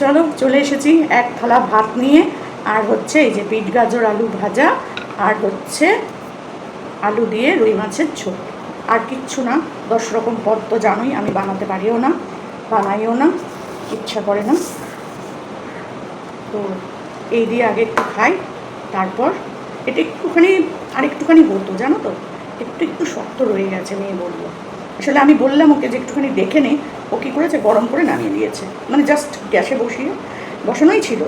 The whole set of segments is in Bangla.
চলো, চলে এসেছি এক থালা ভাত নিয়ে। আর হচ্ছে এই যে বিট গাজর, আলু ভাজা, আর হচ্ছে আলু দিয়ে রুই মাছের ঝোল। আর কিচ্ছু না, দশ রকম পদ তো জানোই, আমি বানাতে পারিও না, বানাইও না, ইচ্ছা করে না। তো এই দিয়ে আগে একটু খাই, তারপর এটা একটুখানি আর একটুখানি জানো তো? একটু একটু শক্ত রয়ে গেছে, মেয়ে বলল। আসলে আমি বললাম ওকে যে একটুখানি দেখে নে, ও কী করেছে? গরম করে নামিয়ে দিয়েছে। মানে জাস্ট গ্যাসে বসিয়ে বসানোই ছিল।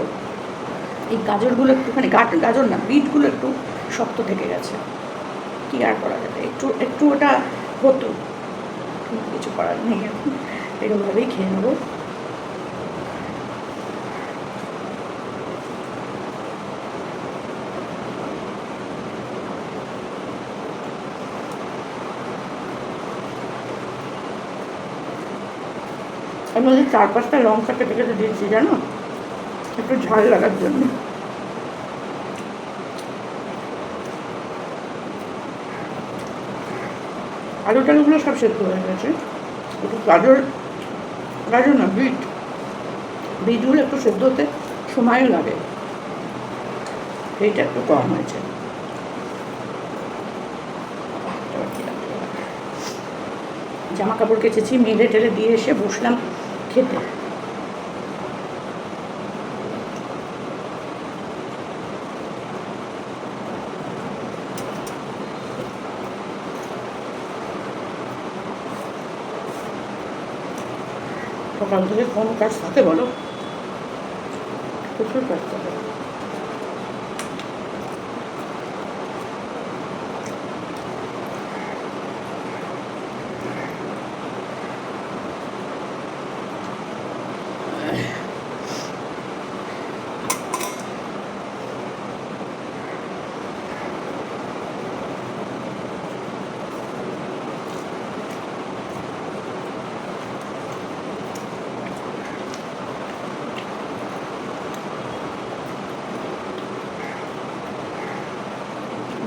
এই গাজরগুলো একটুখানি গাজর না, বিটগুলো একটু শক্ত থেকে গেছে। কী আর করা যাবে? একটু একটু ওটা হতো। কিছু করার নেই। এরকমভাবেই খেয়ে নেব। আমি ওদের চার পাঁচটা লঙ্কা কেটে কেটে দিয়েছি, জানো? একটু ঝাল লাগার জন্য। আলু টালুগুলো সব সেদ্ধ হয়ে গেছে। একটু গাজর গাজর না, বিট। বিটগুলো একটু সেদ্ধ হতে সময়ও লাগে। এইটা একটু কম হয়েছে? জামা কাপড় কেচেছি, মেলে টেলে দিয়ে এসে বসলাম। খেতে। সকাল থেকে কোন কাজ সাথে বলো? প্রচুর কাজ থাকে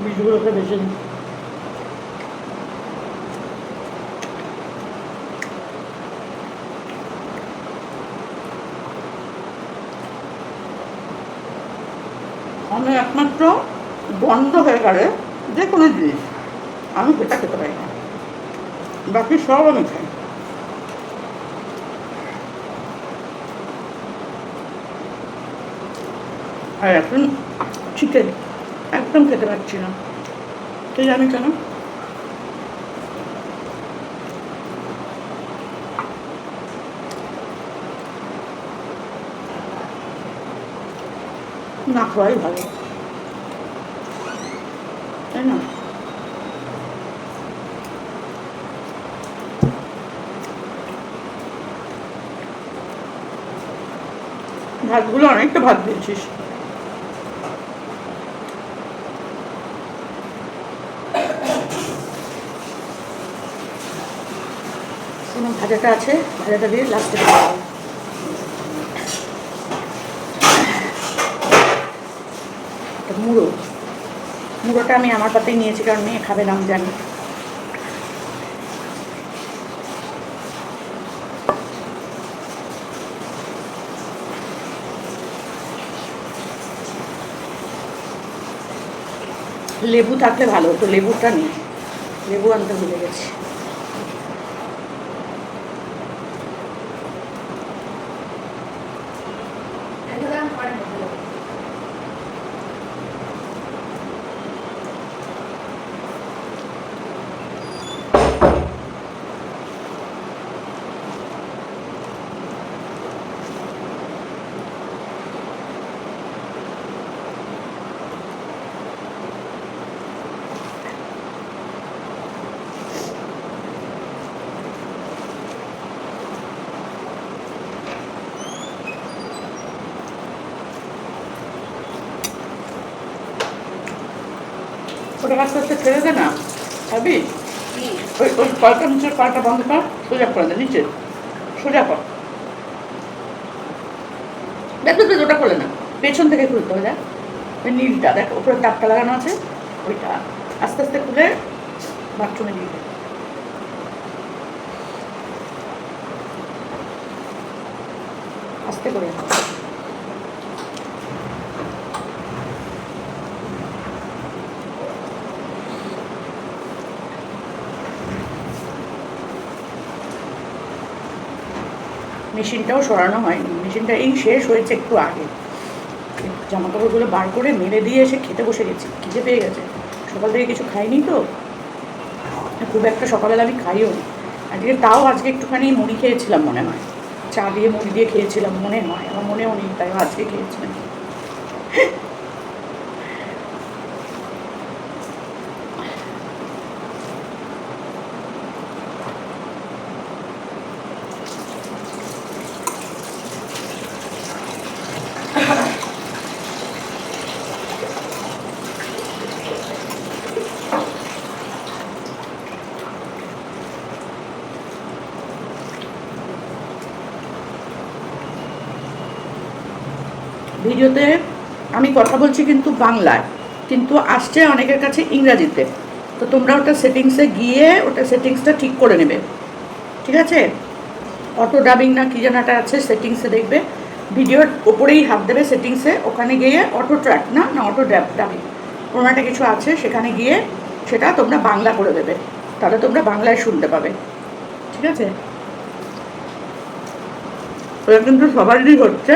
বীজগুলোকে বেছে নিই। আমি একমাত্র বন্ধ হয়ে গেলে যে কোনো জিনিস, আমি সেটা খেতে পারি না। বাকি সব আমি খাই। আর এখন চিকেন। একদম খেতে পারছি না। কে জানি কেন? না, খাওয়াই ভালো। তাই না? ভাতগুলো অনেকটা ভাত দিয়েছিস কোনো ভাজাটা আছে, ভাজাটা দিয়ে লাস্টে মুড়ো। মুড়োটা আমি আমার পাতেই নিয়েছি, কারণ মেয়ে খাবে না, আমি জানি। লেবু থাকলে ভালো, তো লেবুটা নেই। লেবু আনতে ভুলে গেছি। ওটা আস্তে আস্তে ছেড়ে দে না। ভাবি ওই ওই কলটা নিচের কলটা বন্ধ কর সোজা করে দে নিচে। সোজা কর। দেখ দেখ ওটা খোলে না। পেছন থেকে খুলতে হবে দেখ। ওই নীলটা দেখ উপরে তাপটা লাগানো আছে ওইটা। আস্তে আস্তে খুলে বাথরুমে দিয়ে দে আস্তে করে। মেশিনটাও সরানো হয়নি। মেশিনটা এই শেষ হয়েছে একটু আগে। জামা কাপড়গুলো বার করে মেলে দিয়ে এসে খেতে বসে গেছি। খিদে পেয়ে গেছে। সকাল থেকে কিছু খাইনি তো। খুব একটা সকালবেলা আমি খাইও আজকে তাও আজকে একটুখানি মুড়ি খেয়েছিলাম মনে হয়। চা দিয়ে মুড়ি দিয়ে খেয়েছিলাম, মনে হয়। আমার মনেও নেই, তাই আজকে খেয়েছিলাম। ভিডিওতে আমি কথা বলছি কিন্তু বাংলায়, কিন্তু আসছে অনেকের কাছে ইংরাজিতে। তো তোমরা ওটা সেটিংসে গিয়ে ওটা সেটিংসটা ঠিক করে নেবে। ঠিক আছে? অটো ডাবিং না কী যেন একটা আছে, সেটিংসে দেখবে। ভিডিওর ওপরেই হাত দেবে সেটিংসে, ওখানে গিয়ে অটো ট্র্যাক না না, অটো ড্যাব, ডাবিং। কোনো একটা কিছু আছে, সেখানে গিয়ে সেটা তোমরা বাংলা করে দেবে। তাহলে তোমরা বাংলায় শুনতে পাবে। ঠিক আছে? ওটা কিন্তু সবারই হচ্ছে।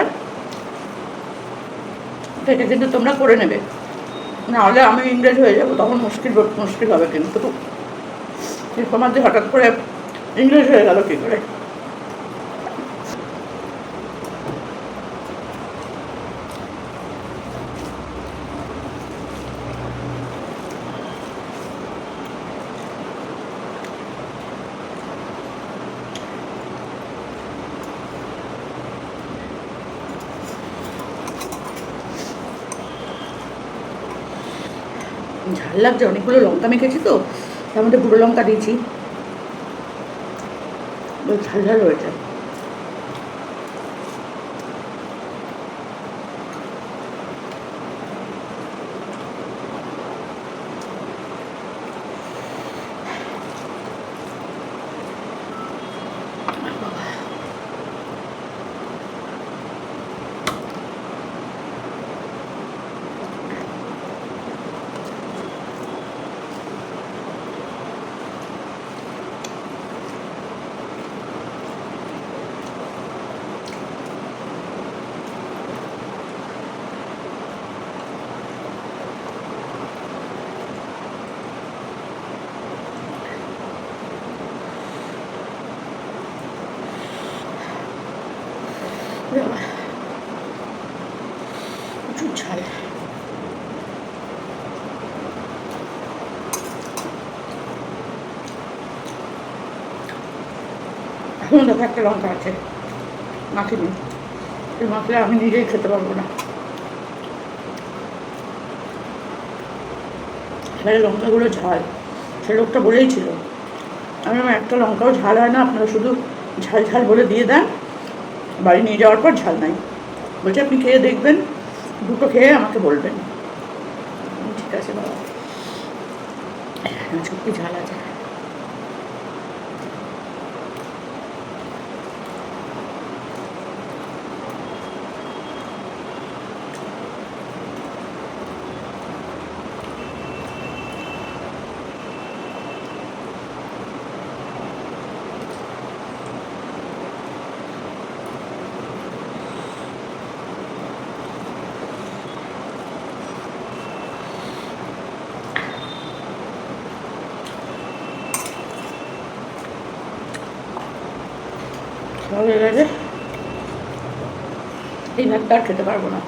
এটা কিন্তু তোমরা করে নেবে। নাহলে আমি ইংরেজ হয়ে যাব, তখন মুশকিল মুশকিল হবে কিন্তু। তোমার যে হঠাৎ করে ইংরেজ হয়ে গেল কী করে? ঝাল লাগছে অনেকগুলো লঙ্কা মেখেছি তো তার মধ্যে গুঁড়ো লঙ্কা দিয়েছি। ঝাল ঝাল হয়েছে প্রচুর ঝাল এখন দেখো একটা লঙ্কা আছে। মাখিনি এই মাখলে আমি নিজেই খেতে পারব না। এবারে লঙ্কাগুলো ঝাল। সে লোকটা বলেই ছিল আমি আমার একটা লঙ্কাও ঝাল হয় না আপনারা শুধু ঝাল ঝাল বলে দিয়ে দেন। বাড়ি নিয়ে যাওয়ার পর ঝাল নাই। বলছে আপনি খেয়ে দেখবেন দুটো খেয়ে আমাকে বলবেন। ঠিক আছে বাবা। হ্যাঁ, সত্যি ঝাল আছে। হয়ে গেছে। এই ভাতটা আর খেতে পারব না।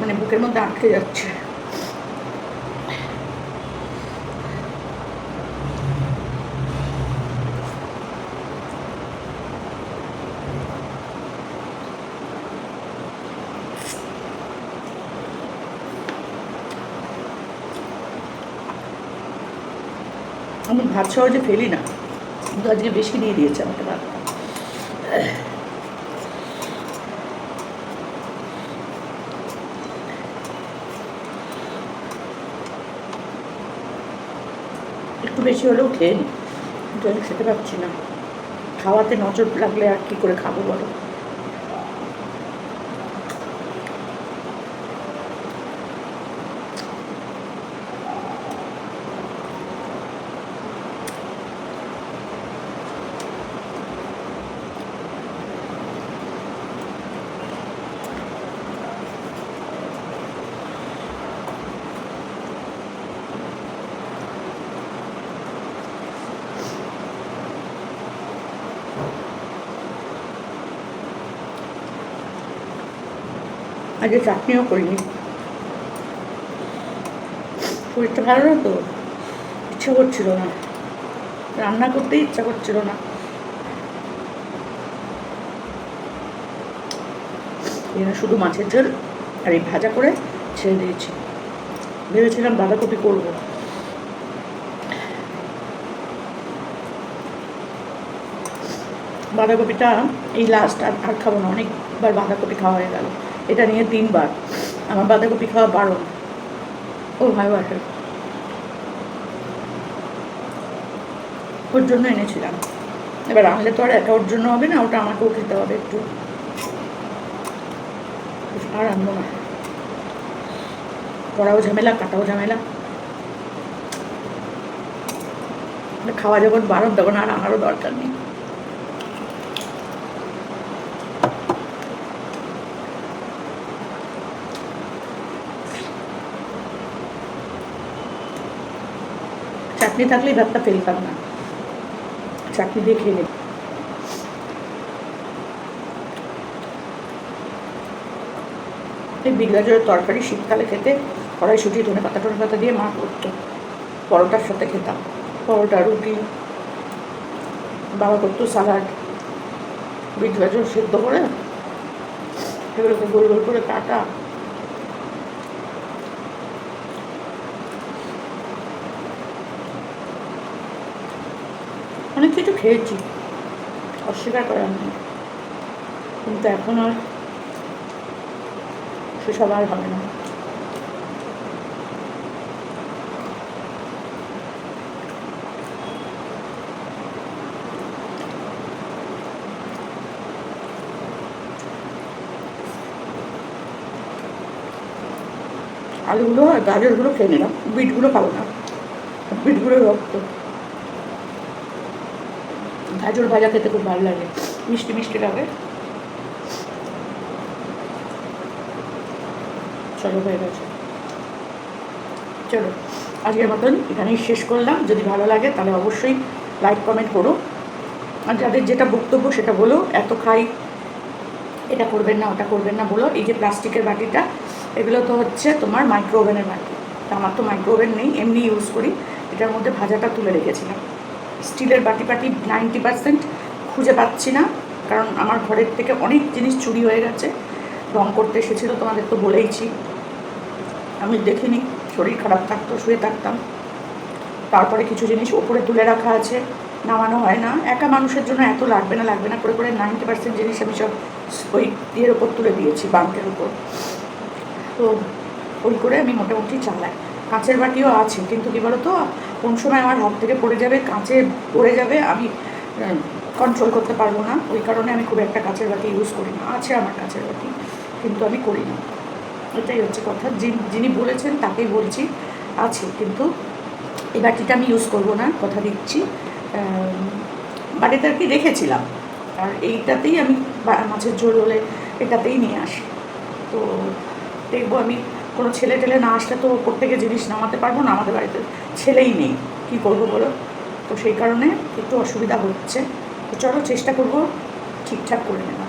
মানে বুকের মধ্যে আটকে যাচ্ছে। ভাত সহজে ফেলি না। কিন্তু আজকে বেশি দিয়ে দিয়েছে আমাকে ভাত। একটু বেশি হলেও খেয়ে নিই কিন্তু আমি খেতে পারছি না। খাওয়াতে নজর লাগলে আর কি করে খাব বলো? আজকে চাটনিও করিনি। শরীরটা ভালো না তো? ইচ্ছা করছিল না। রান্না করতেই ইচ্ছা করছিল না। শুধু মাছের ঝোল আর এই ভাজা করে ছেড়ে দিয়েছি। ভেবেছিলাম বাঁধাকপি করব। বাঁধাকপিটা এই লাস্ট আর খাব না, অনেকবার বাঁধাকপি খাওয়া হয়ে গেল। এটা নিয়ে তিনবার। আমার বাঁধাকপি খাওয়া বারণ। ও ভালোবাসে ওর জন্য এনেছিলাম। এবার আনলে তো আর একা ওর জন্য হবে না, ওটা আমাকেও খেতে হবে একটু। আর আনব না। করাও ঝামেলা, কাটাও ঝামেলা। খাওয়া যখন বারণ, তখন আর আমারও দরকার নেই। চাটনি থাকলেই ভাতটা ফেলতাম না। চাটনি দিয়ে খেয়ে নিই। এই তরকারি শীতকালে খেতে কড়াইশুটি, ধনে পাতা, টনে পাতা দিয়ে মা করতো। পরোটার সাথে খেতাম। পরোটা, রুটি, বাবা করতো সালাড। বিট গাজর সেদ্ধ করে সেগুলোকে গোল গোল করে কাটা। অনেক কিছু খেয়েছি। অস্বীকার করার নেই। কিন্তু এখন আর সেসব আর হবে না। আলুগুলো আর গাজরগুলো খেয়ে নিলাম। বিটগুলো খাব না। বিটগুলো রক্ত গাজর ভাজা খেতে খুব ভালো লাগে। মিষ্টি মিষ্টি লাগে। চলো, হয়ে গেছে। চলো, আজকের মতন এখানেই শেষ করলাম। যদি ভালো লাগে, তাহলে অবশ্যই লাইক, কমেন্ট করো। আর যাদের যেটা বক্তব্য, সেটা বলো। এত খাই, এটা করবেন না, ওটা করবেন না বলো। এই যে প্লাস্টিকের বাটিটা, এগুলো তো হচ্ছে তোমার মাইক্রো ওভেনের বাটি আমার তো মাইক্রো ওভেন নেই, এমনি ইউজ করি। এটার মধ্যে ভাজাটা তুলে রেখেছিলাম। স্টিলের বাটি পাটি নাইনটি পার্সেন্ট খুঁজে পাচ্ছি না, কারণ আমার ঘরের থেকে অনেক জিনিস চুরি হয়ে গেছে। রং করতে এসেছিল তোমাদের তো বলেইছি। আমি দেখিনি, শরীর খারাপ থাকতো, শুয়ে থাকতাম। তারপরে কিছু জিনিস ওপরে তুলে রাখা আছে, নামানো হয় না। একা মানুষের জন্য এত লাগবে না লাগবে না, করে করে নাইনটি পার্সেন্ট জিনিস আমি সব ওই ইয়ের ওপর তুলে দিয়েছি, বাঙ্কের উপর তো ওই করে আমি মোটামুটি চালাই। কাঁচের বাটিও আছে, কিন্তু কী বলো তো কোন সময় আমার হাত থেকে পড়ে যাবে, কাঁচে পড়ে যাবে, আমি কন্ট্রোল করতে পারব না। ওই কারণে আমি খুব একটা কাঁচের বাটি ইউজ করি না। আছে আমার কাঁচের বাটি কিন্তু আমি করি না। এটাই হচ্ছে কথা। যিনি বলেছেন, তাকেই বলছি, আছে। কিন্তু এই বাটিটা আমি ইউজ করব না, কথা দিচ্ছি। আর কি রেখেছিলাম। আর এইটাতেই আমি মাছের ঝোল হলে এটাতেই নিয়ে আসি। তো দেখব আমি, কোনো ছেলে টেলে না আসলে তো প্রত্যেকে জিনিস নামাতে পারব না আমাদের বাড়িতে। ছেলেই নেই। কী করব বলো? তো সেই কারণে একটু অসুবিধা হচ্ছে। তো চলো চেষ্টা করব ঠিকঠাক করে নেওয়া